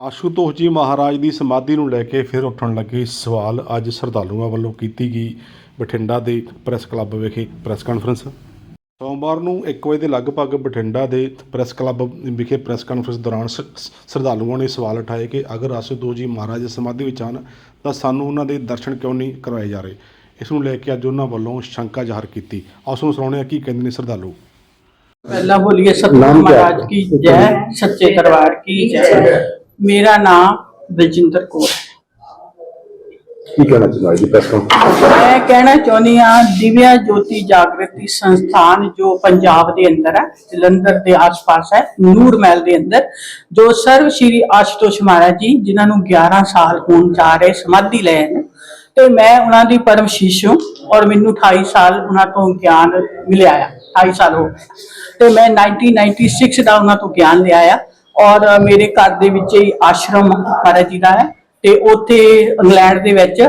ਆਸ਼ੂਤੋਸ਼ ਜੀ ਮਹਾਰਾਜ ਦੀ ਸਮਾਧੀ ਨੂੰ ਲੈ ਕੇ ਫਿਰ ਉੱਠਣ ਲੱਗੇ ਸਵਾਲ ਅੱਜ ਸਰਦਾਲੂਆਂ ਵੱਲੋਂ ਕੀਤੀ ਗਈ ਬਠਿੰਡਾ ਦੇ ਪ੍ਰੈਸ ਕਲੱਬ ਵਿਖੇ ਪ੍ਰੈਸ ਕਾਨਫਰੰਸ। ਸੋਮਵਾਰ ਨੂੰ 1 ਵਜੇ ਦੇ ਲਗਭਗ ਬਠਿੰਡਾ ਦੇ ਪ੍ਰੈਸ ਕਲੱਬ ਵਿਖੇ ਪ੍ਰੈਸ ਕਾਨਫਰੰਸ ਦੌਰਾਨ ਸਰਦਾਲੂਆਂ ਨੇ ਸਵਾਲ ਉਠਾਏ ਕਿ ਅਗਰ ਆਸ਼ੂਤੋਸ਼ ਜੀ ਮਹਾਰਾਜ ਦੀ ਸਮਾਧੀ ਵਿੱਚ ਆਣ ਤਾਂ ਸਾਨੂੰ ਉਹਨਾਂ ਦੇ ਦਰਸ਼ਨ ਕਿਉਂ ਨਹੀਂ ਕਰਵਾਏ ਜਾ ਰਹੇ? ਇਸ ਨੂੰ ਲੈ ਕੇ ਅੱਜ ਉਹਨਾਂ ਵੱਲੋਂ ਸ਼ੰਕਾ ਜ਼ਾਹਰ ਕੀਤੀ। ਉਸ ਨੂੰ ਸੁਣਾਉਣੇ ਆ ਕੀ ਕਹਿੰਦੇ ਨੇ ਸਰਦਾਲੂ ਪਹਿਲਾ ਬੋਲੀਏ ਸਤਨਾਮ ਮਹਾਰਾਜ ਕੀ ਜੈ ਸੱਚੇ ਦਰਬਾਰ ਕੀ ਜੈ। ਮੇਰਾ ਨਾਮ ਬਲਜਿੰਦਰ ਕੌਰ ਹੈ। ਕੀ ਕਹਿਣਾ ਚਾਹੁੰਦਾ ਜੀ ਪ੍ਰੈਸ ਕਾਨਫਰੰਸ ਮੈਂ ਕਹਿਣਾ ਚਾਹੁੰਦੀ ਹਾਂ ਦਿਵਿਆ ਜੋਤੀ ਜਾਗਰਤੀ ਸੰਸਥਾਨ ਜੋ ਪੰਜਾਬ ਦੇ ਅੰਦਰ ਹੈ ਜਲੰਧਰ ਦੇ ਆਸ-ਪਾਸ ਹੈ ਨੂਰ ਮਹਿਲ ਦੇ ਅੰਦਰ ਜੋ ਸਰਵ ਸ਼੍ਰੀ ਆਸ਼ਤੋਸ਼ ਮਹਾਰਾਜ ਜੀ ਜਿਨ੍ਹਾਂ ਨੂੰ 11 ਸਾਲ ਹੋਣ ਜਾ ਰਹੇ ਸਮਾਧੀ ਲਏ ਨੇ ਤੇ ਮੈਂ ਉਹਨਾਂ ਦੀ ਪਰਮ ਸ਼ੀਸ਼ੂ ਔਰ ਮੈਨੂੰ 28 ਸਾਲ ਉਹਨਾਂ ਤੋਂ ਗਿਆਨ ਮਿਲਿਆ ਆ 28 ਸਾਲ ਹੋ ਤੇ ਮੈਂ 1996 ਦਾ ਉਹਨਾਂ ਤੋਂ ਗਿਆਨ ਲਿਆ ਆ ਔਰ ਮੇਰੇ ਘਰ ਦੇ ਵਿੱਚ ਹੀ ਆਸ਼ਰਮ ਮਹਾਰਾਜ ਜੀ ਦਾ ਹੈ ਤੇ ਉੱਥੇ ਇੰਗਲੈਂਡ ਦੇ ਵਿੱਚ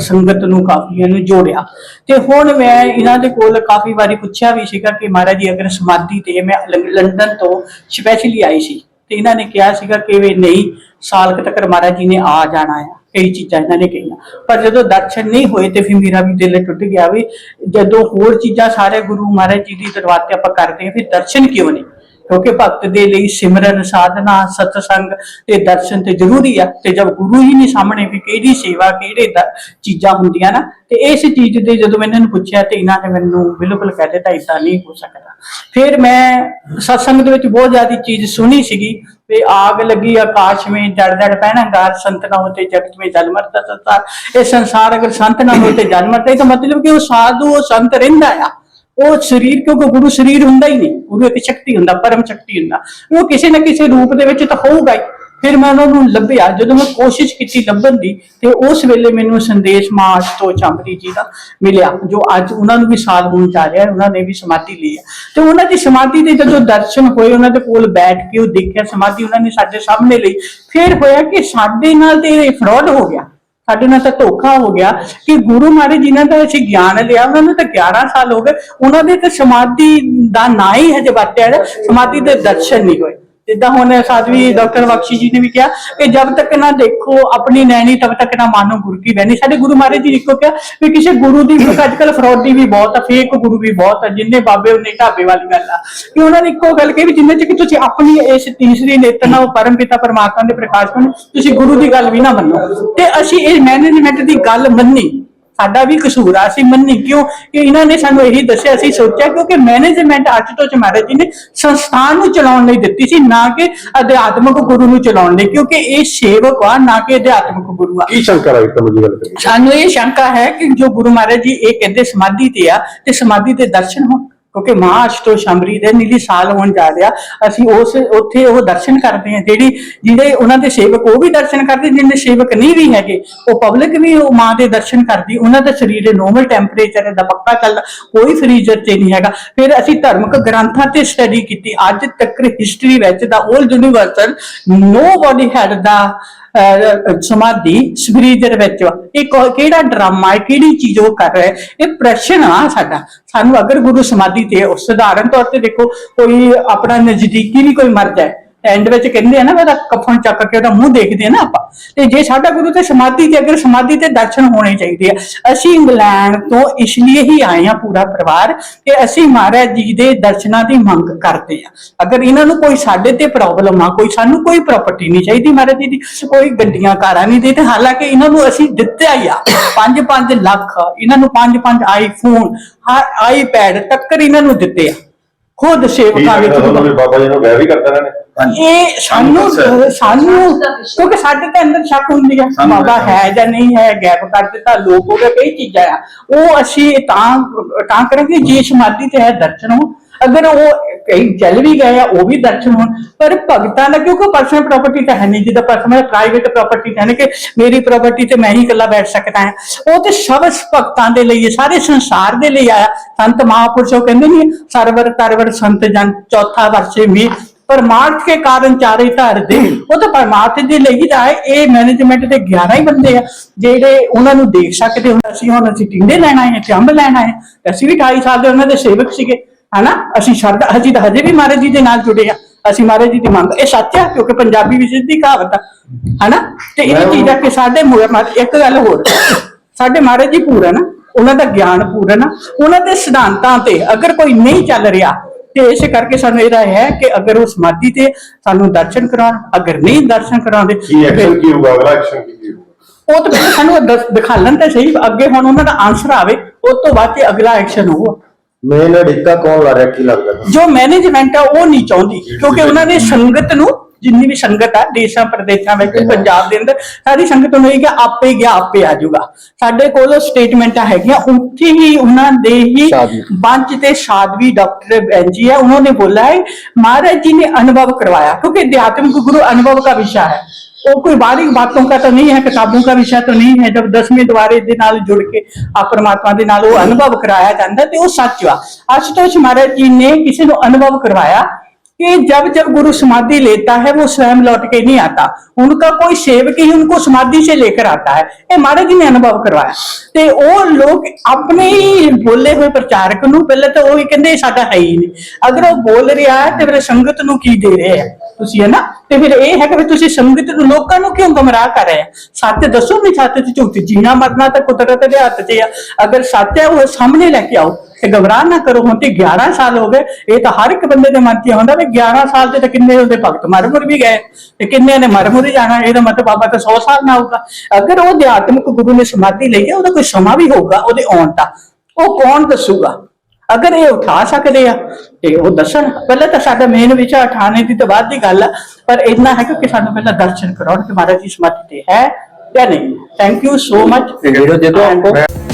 ਸੰਗਤ ਨੂੰ ਕਾਫੀ ਇਹਨੂੰ ਜੋੜਿਆ। ਤੇ ਹੁਣ ਮੈਂ ਇਹਨਾਂ ਦੇ ਕੋਲ ਕਾਫੀ ਵਾਰੀ ਪੁੱਛਿਆ ਵੀ ਸੀਗਾ ਕਿ ਮਹਾਰਾਜ ਜੀ, ਅਗਰ ਸਮਾਧੀ ਤੇ ਮੈਂ ਲੰਡਨ ਤੋਂ ਸਪੈਸ਼ਲੀ ਆਈ ਸੀ, ਤੇ ਇਹਨਾਂ ਨੇ ਕਿਹਾ ਸੀਗਾ ਕਿ ਵੀ ਨਹੀਂ, ਸਾਲ ਕੁ ਤੱਕ ਮਹਾਰਾਜ ਜੀ ਨੇ ਆ ਜਾਣਾ ਆ। ਕਈ ਚੀਜ਼ਾਂ ਇਹਨਾਂ ਨੇ ਕਹੀਆਂ। ਪਰ ਜਦੋਂ ਦਰਸ਼ਨ ਨਹੀਂ ਹੋਏ ਤੇ ਫਿਰ ਮੇਰਾ ਵੀ ਦਿਲ ਟੁੱਟ ਗਿਆ ਵੀ ਜਦੋਂ ਹੋਰ ਚੀਜ਼ਾਂ ਸਾਰੇ ਗੁਰੂ ਮਹਾਰਾਜ ਜੀ ਦੀ ਦਰਬਾਰ ਤੇ ਆਪਾਂ ਕਰਦੇ ਹਾਂ, ਫਿਰ ਦਰਸ਼ਨ ਕਿਉਂ ਨਹੀਂ? ਕਿਉਂਕਿ ਭਗਤ ਦੇ ਲਈ ਸਿਮਰਨ ਸਾਧਨਾ, ਸਤਸੰਗ ਤੇ ਦਰਸ਼ਨ ਤੇ ਜ਼ਰੂਰੀ ਆ। ਤੇ ਜਦ ਗੁਰੂ ਹੀ ਨਹੀਂ ਸਾਹਮਣੇ ਵੀ ਕਿਹੜੀ ਸੇਵਾ, ਕਿਹੜੇ ਚੀਜ਼ਾਂ ਹੁੰਦੀਆਂ ਨਾ, ਤੇ ਇਸ ਚੀਜ਼ ਦੇ ਜਦੋਂ ਮੈਂ ਇਹਨਾਂ ਨੂੰ ਪੁੱਛਿਆ ਤੇ ਇਹਨਾਂ ਨੇ ਮੈਨੂੰ ਬਿਲਕੁਲ ਕਹਿ ਦਿੱਤਾ ਇਦਾਂ ਨਹੀਂ ਹੋ ਸਕਦਾ। ਫਿਰ ਮੈਂ ਸਤਸੰਗ ਦੇ ਵਿੱਚ ਬਹੁਤ ਜ਼ਿਆਦਾ ਚੀਜ਼ ਸੁਣੀ ਸੀਗੀ, ਵੀ ਆਗ ਲੱਗੀ, ਆਕਾਸ਼ ਵਿੱਚ ਜੜ ਜੜ ਪਹਿਣਾ ਗਾਰ ਸੰਤ ਨਾ ਹੋਤੇ ਜਗਤ ਵਿੱਚ ਜਲ ਮਰਦਾ ਸੰਸਾਰ ਇਹ ਸੰਸਾਰ ਅਗਰ ਸੰਤ ਨਾ ਹੋਤੇ ਜਲ ਮਰਦਾ ਤਾਂ ਮਤਲਬ ਕਿ ਉਹ ਸਾਧੂ, ਉਹ ਸੰਤ ਰਹਿੰਦਾ ਆ। ਉਹ ਸਰੀਰ, ਕਿਉਂਕਿ ਗੁਰੂ ਸਰੀਰ ਹੁੰਦਾ ਹੀ ਨਹੀਂ, ਗੁਰੂ ਇੱਕ ਸ਼ਕਤੀ ਹੁੰਦਾ, ਪਰਮ ਸ਼ਕਤੀ ਹੁੰਦਾ। ਉਹ ਕਿਸੇ ਨਾ ਕਿਸੇ ਰੂਪ ਦੇ ਵਿੱਚ ਤਾਂ ਹੋਊਗਾ ਹੀ। ਫਿਰ ਮੈਂ ਉਹਨਾਂ ਨੂੰ ਲੱਭਿਆ, ਜਦੋਂ ਮੈਂ ਕੋਸ਼ਿਸ਼ ਕੀਤੀ ਲੱਭਣ ਦੀ, ਤੇ ਉਸ ਵੇਲੇ ਮੈਨੂੰ ਸੰਦੇਸ਼ ਮਾਸ ਤੋਂ ਚੰਬਰੀ ਜੀ ਦਾ ਮਿਲਿਆ, ਜੋ ਅੱਜ ਉਹਨਾਂ ਨੂੰ ਵੀ ਸਾਲ ਹੋਣ ਜਾ ਰਿਹਾ ਉਹਨਾਂ ਨੇ ਵੀ ਸਮਾਧੀ ਲਈ ਹੈ। ਤੇ ਉਹਨਾਂ ਦੀ ਸਮਾਧੀ ਦੇ ਜਦੋਂ ਦਰਸ਼ਨ ਹੋਏ, ਉਹਨਾਂ ਦੇ ਕੋਲ ਬੈਠ ਕੇ ਉਹ ਦੇਖਿਆ, ਸਮਾਧੀ ਉਹਨਾਂ ਨੇ ਸਾਡੇ ਸਾਹਮਣੇ ਲਈ। ਫਿਰ ਹੋਇਆ ਕਿ ਸਾਡੇ ਨਾਲ ਤੇ ਇਹ ਫਰਾਡ ਹੋ ਗਿਆ। ਸਾਡੇ ਨਾਲ ਤਾਂ ਧੋਖਾ ਹੋ ਗਿਆ ਕਿ ਗੁਰੂ ਮਹਾਰਾਜ ਜਿਨ੍ਹਾਂ ਦਾ ਅਸੀਂ ਗਿਆਨ ਲਿਆ, ਉਹਨਾਂ ਨੂੰ ਤਾਂ 11 ਸਾਲ ਹੋ ਗਏ। ਉਹਨਾਂ ਦੇ ਤਾਂ ਸਮਾਧੀ ਦਾ ਨਾਂ ਹੀ ਹਜੇ ਵਰਤਿਆ ਹੈ ਸਮਾਧੀ ਦੇ ਦਰਸ਼ਨ ਨਹੀਂ ਹੋਏ। ਜਿੱਦਾਂ ਹੁਣ ਸਾਧਵੀ ਡਾਕਟਰ ਬਖਸ਼ੀ ਜੀ ਨੇ ਵੀ ਕਿਹਾ ਕਿ ਜਦ ਤੱਕ ਨਾ ਦੇਖੋ ਆਪਣੀ ਨੈਣੀ ਤਬ ਤੱਕ ਨਾ ਮਾਨੋ ਗੁਰੂ ਕੀ ਬੈਣੀ ਸਾਡੇ ਗੁਰੂ ਮਹਾਰਾਜ ਜੀ ਨੇ ਇੱਕੋ ਕਿਹਾ ਵੀ ਕਿਸੇ ਗੁਰੂ ਦੀ ਅੱਜ ਕੱਲ ਫਰੋਡੀ ਵੀ ਬਹੁਤ ਆ, ਫੇਕ ਗੁਰੂ ਵੀ ਬਹੁਤ ਆ, ਜਿੰਨੇ ਬਾਬੇ, ਉਹਨੇ ਢਾਬੇ ਵਾਲੀ ਗੱਲ ਆ। ਕਿ ਉਹਨਾਂ ਨੇ ਇੱਕੋ ਗੱਲ ਕਹੀ ਵੀ ਜਿੰਨੇ ਚ ਕਿ ਤੁਸੀਂ ਆਪਣੀ ਇਸ ਤੀਸਰੀ ਨੇਤਰ ਨਾਲ ਪਰਮ ਪਿਤਾ ਪਰਮਾਤਮਾ ਦੇ ਪ੍ਰਕਾਸ਼ ਨੂੰ ਤੁਸੀਂ ਗੁਰੂ ਦੀ ਗੱਲ ਵੀ ਨਾ ਮੰਨੋ। ਤੇ ਅਸੀਂ ਇਹ ਮੈਨੇਜਮੈਂਟ ਦੀ ਗੱਲ ਮੰਨੀ। ਸਾਡਾ ਵੀ ਕਸੂਰ ਆ ਅਸੀਂ ਮੰਨੀ ਕਿਉਂ? ਕਿ ਇਹਨਾਂ ਨੇ ਸਾਨੂੰ ਇਹੀ ਦੱਸਿਆ ਅਸੀਂ ਸੋਚਿਆ ਕਿਉਂਕਿ ਮੈਨੇਜਮੈਂਟ ਅੱਜ ਤੋਂ ਮਹਾਰਾਜ ਜੀ ਨੇ ਸੰਸਥਾਨ ਨੂੰ ਚਲਾਉਣ ਲਈ ਦਿੱਤੀ ਸੀ ਨਾ ਕਿ ਅਧਿਆਤਮਿਕ ਗੁਰੂ ਨੂੰ ਚਲਾਉਣ ਲਈ ਕਿਉਂਕਿ ਇਹ ਸੇਵਕ ਆ ਨਾ ਕਿ ਅਧਿਆਤਮਿਕ ਗੁਰੂ ਆ। ਕੀ ਸ਼ੰਕਾ ਹੈ ਤਾਂ ਮੁਝੇ ਗੱਲ ਕਰੀ ਸਾਨੂੰ ਇਹ ਸ਼ੰਕਾ ਹੈ ਕਿ ਜੋ ਗੁਰੂ ਮਹਾਰਾਜ ਜੀ ਇਹ ਕਹਿੰਦੇ ਸਮਾਧੀ ਤੇ ਆ ਤੇ ਸਮਾਧੀ ਦੇ ਦਰਸ਼ਨ ਹੋਣ। ਕਿਉਂਕਿ ਮਹਾਅਸ਼ਟੋ ਸ਼ੰਬਰੀ ਦੇ ਨੀਲੀ ਸਾਲ ਹੋਣ ਜਾ ਰਿਹਾ। ਅਸੀਂ ਉਸ, ਉੱਥੇ ਉਹ ਦਰਸ਼ਨ ਕਰਦੇ ਹਾਂ, ਜਿਹੜੀ ਜਿਹੜੇ ਉਹਨਾਂ ਦੇ ਸੇਵਕ, ਉਹ ਵੀ ਦਰਸ਼ਨ ਕਰਦੇ ਜਿੰਨੇ ਸੇਵਕ ਨਹੀਂ ਵੀ ਹੈਗੇ, ਉਹ ਪਬਲਿਕ ਵੀ ਉਹ ਮਾਂ ਦੇ ਦਰਸ਼ਨ ਕਰਦੀ, ਉਹਨਾਂ ਦਾ ਸਰੀਰ ਨੋਰਮਲ ਟੈਂਪਰੇਚਰ ਦਾ ਪੱਕਾ ਚੱਲਦਾ, ਕੋਈ ਫਰੀਜ਼ਰ ਤੇ ਨਹੀਂ ਹੈਗਾ। ਫਿਰ ਅਸੀਂ ਧਾਰਮਿਕ ਗ੍ਰੰਥਾਂ ਤੇ ਸਟੱਡੀ ਕੀਤੀ। ਅੱਜ ਤੱਕ ਹਿਸਟਰੀ ਵਿੱਚ ਦਾ 올 ਯੂਨੀਵਰਸਲ ਨੋਬਡੀ ਹੈਡ ਦਾ ਅਹ, ਸਮਾਧੀ ਦੇ ਵਿੱਚ ਇਹ ਕਿਹੜਾ ਡਰਾਮਾ ਹੈ, ਕਿਹੜੀ ਚੀਜ਼ ਉਹ ਕਰ ਰਿਹਾ ਇਹ ਪ੍ਰਸ਼ਨ ਆ ਸਾਡਾ। ਸਾਨੂੰ ਅਗਰ ਗੁਰੂ ਸਮਾਧੀ ਤੇ ਸਧਾਰਨ ਤੌਰ ਤੇ ਦੇਖੋ, ਕੋਈ ਆਪਣਾ ਨਜ਼ਦੀਕੀ ਵੀ ਕੋਈ ਮਰ ਜਾਏ ਐਂਡ ਵਿੱਚ ਕਹਿੰਦੇ ਆ ਨਾ, ਉਹਦਾ ਕਫਨ ਚੱਕ ਕੇ ਉਹਦਾ ਮੂੰਹ ਦੇਖਦੇ ਆ ਨਾ ਆਪਾਂ। ਤੇ ਜੇ ਸਾਡਾ ਗੁਰੂ ਤੇ ਸਮਾਧੀ ਤੇ, ਅਗਰ ਸਮਾਧੀ ਤੇ ਦਰਸ਼ਨ ਹੋਣੇ ਚਾਹੀਦੇ ਆ, ਅਸੀਂ ਇੰਗਲੈਂਡ ਤੋਂ ਇਸ ਲਈ ਹੀ ਆਏ ਆ ਪੂਰਾ ਪਰਿਵਾਰ ਕਿ ਅਸੀਂ ਮਹਾਰਾਜ ਜੀ ਦੇ ਦਰਸ਼ਨਾਂ ਦੀ ਮੰਗ ਕਰਦੇ ਆ ਅਗਰ ਇਹਨਾਂ ਨੂੰ ਕੋਈ ਸਾਡੇ ਤੇ ਪ੍ਰੋਬਲਮ ਆ, ਕੋਈ ਸਾਨੂੰ ਕੋਈ ਪ੍ਰਾਪਰਟੀ ਨਹੀਂ ਚਾਹੀਦੀ ਮਹਾਰਾਜ ਜੀ ਦੀ, ਕੋਈ ਗੱਡੀਆਂ, ਕਾਰਾਂ ਨਹੀਂ ਦੇ, ਤੇ ਹਾਲਾਂਕਿ ਇਹਨਾਂ ਨੂੰ ਅਸੀਂ ਦਿੱਤਾ ਹੀ ਆ। 5-5 ਲੱਖ, ਇਹਨਾਂ ਨੂੰ 5-5 ਆਈਫੋਨ ਆਈਪੈਡ ਤੱਕਰ ਇਹਨਾਂ ਨੂੰ ਦਿੱਤੇ ਆ। ਖੁਦ ਸੇਵਕਾਂ ਵਿੱਚ ਬਾਬਾ ਜੀ ਨੂੰ ਵਿਆਹ ਵੀ ਕਰਦੇ ਨੇ। ਇਹ ਸਾਨੂੰ ਸਾਨੂੰ ਕਿਉਂਕਿ ਸਾਡੇ ਤੇ ਅੰਦਰ ਸ਼ੱਕ ਹੁੰਦੀ ਹੈ ਬਾਬਾ ਹੈ ਜਾਂ ਨਹੀਂ ਹੈ ਗੈਪ ਕਰ ਦਿੱਤਾ ਲੋਕ ਹੋ ਗਏ ਕਈ ਚੀਜ਼ਾਂ ਆ। ਉਹ ਅਸੀਂ ਤਾਂ ਤਾਂ ਕਰਾਂਗੇ ਜੇ ਸਮਾਧੀ ਤੇ ਹੈ ਦਰਸ਼ਨ ਹੋ। ਅਗਰ ਉਹ ਕਈ ਚੱਲ ਵੀ ਗਏ ਆ, ਉਹ ਵੀ ਦਰਸ਼ਨ ਹੋਣ, ਪਰ ਭਗਤਾਂ ਦਾ ਕਿਉਂਕਿ ਪਰਸਨਲ ਪ੍ਰਾਪਰਟੀ ਤਾਂ ਹੈ ਨਹੀਂ ਜਿਹਦਾ ਪਰਸਨਲ ਪ੍ਰਾਈਵੇਟ ਪ੍ਰਾਪਰਟੀ ਹੈ ਨਾ ਕਿ ਮੇਰੀ ਪ੍ਰਾਪਰਟੀ ਤੇ ਮੈਂ ਹੀ ਇਕੱਲਾ ਬੈਠ ਸਕਦਾ ਹਾਂ। ਉਹ ਤੇ ਸਭ ਭਗਤਾਂ ਦੇ ਲਈ ਹੈ, ਸਾਰੇ ਸੰਸਾਰ ਦੇ ਲਈ ਆਇਆ। ਸੰਤ ਮਹਾਪੁਰਸ਼ ਉਹ ਕਹਿੰਦੇ ਨਹੀਂ, ਸਰਵਰ ਤਰਵਰ ਸੰਤ ਜਨ, ਚੌਥਾ ਵਰਸੇ ਮੇ ਪਰਮਾਰਥ ਕੇ ਕਾਰਨ ਚਾਰੇ ਧਰ ਦੇ। ਉਹ ਤਾਂ ਪਰਮਾਰਥ ਦੇ ਲਈ ਹੀ ਤਾਂ ਹੈ, ਇਹ ਮੈਨੇਜਮੈਂਟ ਦੇ 11 ਹੀ ਬੰਦੇ ਆ, ਜਿਹੜੇ ਉਹਨਾਂ ਨੂੰ ਦੇਖ ਸਕਦੇ ਹੁਣ ਅਸੀਂ ਹੁਣ ਅਸੀਂ ਟਿੰਡੇ ਲੈਣਾ ਹੈ, ਤੇ ਅੰਬ ਲੈਣਾ ਹੈ। ਅਸੀਂ ਵੀ 28 ਸਾਲ ਦੇ ਉਹਨਾਂ ਦੇ ਸੇਵਕ ਸੀਗੇ। ਹਨਾ? ਅਸੀਂ ਸ਼ਰਧਾ ਅਸੀਂ ਤਾਂ ਹਜੇ ਵੀ ਮਹਾਰਾਜ ਜੀ ਦੇ ਨਾਲ ਜੁੜੇ ਆ ਅਸੀਂ ਮਹਾਰਾਜ ਜੀ ਦੀ ਮੰਗ ਇਹ ਸੱਚ ਹੈ ਕਿਉਂਕਿ ਪੰਜਾਬੀ ਵਿੱਚ ਸਿੱਧੀ ਕਹਾਵਤ ਆ ਹਨਾ? ਤੇ ਇਹ ਚੀਜ਼ਾਂ ਕਿ ਸਾਡੇ ਮੂਹਰੇ ਮਾ- ਇੱਕ ਗੱਲ ਹੋਰ ਸਾਡੇ ਮਹਾਰਾਜ ਜੀ ਪੂਰਨ ਆ ਉਹਨਾਂ ਦਾ ਗਿਆਨ ਪੂਰਨ ਆ ਉਹਨਾਂ ਦੇ ਸਿਧਾਂਤਾਂ ਤੇ ਅਗਰ ਕੋਈ ਨਹੀਂ ਚੱਲ ਰਿਹਾ ਤੇ ਇਸ ਕਰਕੇ ਸਾਨੂੰ ਇਹਦਾ ਹੈ ਕਿ ਅਗਰ ਉਹ ਸਮਾਧੀ ਤੇ ਸਾਨੂੰ ਦਰਸ਼ਨ ਕਰਾਉਣ ਅਗਰ ਨਹੀਂ ਦਰਸ਼ਨ ਕਰਾਉਂਦੇ ਕੀ ਐਕਸ਼ਨ ਕੀ ਹੋਊਗਾ? ਅਗਲਾ ਐਕਸ਼ਨ ਕੀ ਹੋਊਗਾ? ਉਹ ਤਾਂ ਸਾਨੂੰ ਦਿਖਾਲਣ ਤੇ ਸਹੀ ਅੱਗੇ ਹੁਣ ਉਹਨਾਂ ਦਾ ਆਨਸਰ ਆਵੇ ਉਸ ਤੋਂ ਬਾਅਦ ਤੇ ਅਗਲਾ ਐਕਸ਼ਨ ਹੋਊ ਮੇਨ ਅੜਿੱਕਾ ਕੌਣ ਲਾ ਰਿਹਾ ਕੀ ਲੱਗਦਾ? ਜੋ ਮੈਨੇਜਮੈਂਟ ਆ ਉਹ ਨਹੀਂ ਚਾਹੁੰਦੀ ਕਿਉਂਕਿ ਉਹਨਾਂ ਨੇ ਸੰਗਤ ਨੂੰ ਜਿੰਨੀ ਵੀ ਸੰਗਤ ਆ ਦੇਸ਼ਾਂ ਪ੍ਰਦੇਸ਼ਾਂ ਵਿੱਚ ਪੰਜਾਬ ਦੇ ਅੰਦਰ ਸਾਰੀ ਸੰਗਤ ਨੂੰ ਇਹ ਕਿ ਆਪੇ ਗਿਆ ਆਪੇ ਆ ਜਾਊਗਾ। ਸਾਡੇ ਕੋਲ ਸਟੇਟਮੈਂਟਾਂ ਹੈਗੀਆਂ ਉੱਥੇ ਹੀ ਉਹਨਾਂ ਦੇ ਹੀ ਬੰਚ ਤੇ ਸਾਧਵੀ ਡਾਕਟਰ ਬੈਂਜੀ ਆ ਉਹਨਾਂ ਨੇ ਬੋਲਾ ਹੈ ਮਹਾਰਾਜ ਜੀ ਨੇ ਅਨੁਭਵ ਕਰਵਾਇਆ ਕਿਉਂਕਿ ਅਧਿਆਤਮਿਕ ਗੁਰੂ ਅਨੁਭਵ ਦਾ ਵਿਸ਼ਾ ਹੈ। वो कोई बारीक बातों का तो नहीं है किताबों का विषय तो नहीं है जब दसवें द्वारे ਦੇ ਨਾਲ ਜੁੜ ਕੇ ਆ ਪਰਮਾਤਮਾ ਦੇ ਨਾਲ ਉਹ ਅਨੁਭਵ ਕਰਾਇਆ ਜਾਂਦਾ ਤੇ ਉਹ ਸੱਚ ਵਾ आशुतोष महाराज जी ने किसी को अनुभव करवाया कि जब जब गुरु समाधि लेता है वो स्वयं लौट के नहीं आता उनका कोई सेवक ही उनको समाधि से लेकर आता है ये महाराज जी ने अनुभव करवाया ਤੇ ਉਹ ਲੋਕ ਆਪਣੇ ਹੀ ਬੋਲੇ ਹੋਏ ਪ੍ਰਚਾਰਕ ਨੂੰ ਪਹਿਲਾਂ ਤਾਂ ਉਹ ਹੀ ਕਹਿੰਦੇ ਇਹ ਸਾਡਾ ਹੈ ਹੀ ਨਹੀਂ ਅਗਰ ਉਹ ਬੋਲ ਰਿਹਾ ਹੈ ਤੇ ਫਿਰ ਸੰਗਤ ਨੂੰ ਕੀ ਦੇ ਰਹੇ ਆ ਤੁਸੀਂ ਹੈ ਨਾ? ਤੇ ਫਿਰ ਇਹ ਹੈ ਕਿ ਵੀ ਤੁਸੀਂ ਸੰਗਤ ਨੂੰ ਲੋਕਾਂ ਨੂੰ ਕਿਉਂ ਗਮਰਾਹ ਕਰ ਰਹੇ ਆ ਸੱਚ ਦੱਸੋ ਨਹੀਂ ਸੱਚ ਤੇ ਝੂਠ ਜੀਣਾ ਮਰਨਾ ਤਾਂ ਕੁਦਰਤ ਦੇ ਹੱਥ 'ਚ ਆ। ਅਗਰ ਸੱਚ ਹੈ, ਉਹ ਸਾਹਮਣੇ ਲੈ ਕੇ ਆਓ ਤੇ ਗਮਰਾਹ ਨਾ ਕਰੋ। ਹੁਣ ਤੇ 11 ਸਾਲ ਹੋ ਗਏ, ਇਹ ਤਾਂ ਹਰ ਇੱਕ ਬੰਦੇ ਦੇ ਮਨ 'ਚ ਹੁੰਦਾ ਵੀ 11 ਸਾਲ ਤੇ ਤਾਂ ਕਿੰਨੇ ਉਹਦੇ ਭਗਤ ਮਰਮੁਰ ਵੀ ਗਏ ਤੇ ਕਿੰਨੇ ਨੇ ਮਰ ਹੀ ਜਾਣਾ, ਇਹਦਾ ਮਤਲਬ ਬਾਬਾ ਤਾਂ 100 ਸਾਲ ਨਾ ਹੋਊਗਾ। ਅਗਰ ਉਹ ਅਧਿਆਤਮਿਕ ਗੁਰੂ ਨੇ ਸਮਾਧੀ ਲਈ ਹੈ, ਉਹਦਾ ਕੋਈ ਸਮਾਂ ਵੀ ਹੋਊਗਾ, ਉਹਦੇ ਆਉਣ ਦਾ। ਉਹ ਕੌਣ ਦੱਸੂਗਾ? ਅਗਰ ਇਹ ਉਠਾ ਸਕਦੇ ਆ ਤੇ ਉਹ ਦੱਸਣ ਪਹਿਲਾਂ ਤਾਂ ਸਾਡਾ ਮੇਨ ਵਿਚਾਰ ਉਠਾਣੇ ਦੀ ਤਾਂ ਬਾਅਦ ਦੀ ਗੱਲ ਆ ਪਰ ਇੰਨਾ ਹੈ ਕਿ ਸਾਨੂੰ ਪਹਿਲਾਂ ਦਰਸ਼ਨ ਕਰਾਉਣ ਕਿ ਮਹਾਰਾਜ ਜੀ ਸਮਾਧੀ ਤੇ ਹੈ ਜਾਂ ਨਹੀਂ। Thank you so much video ਦੇ ਦਿਓ।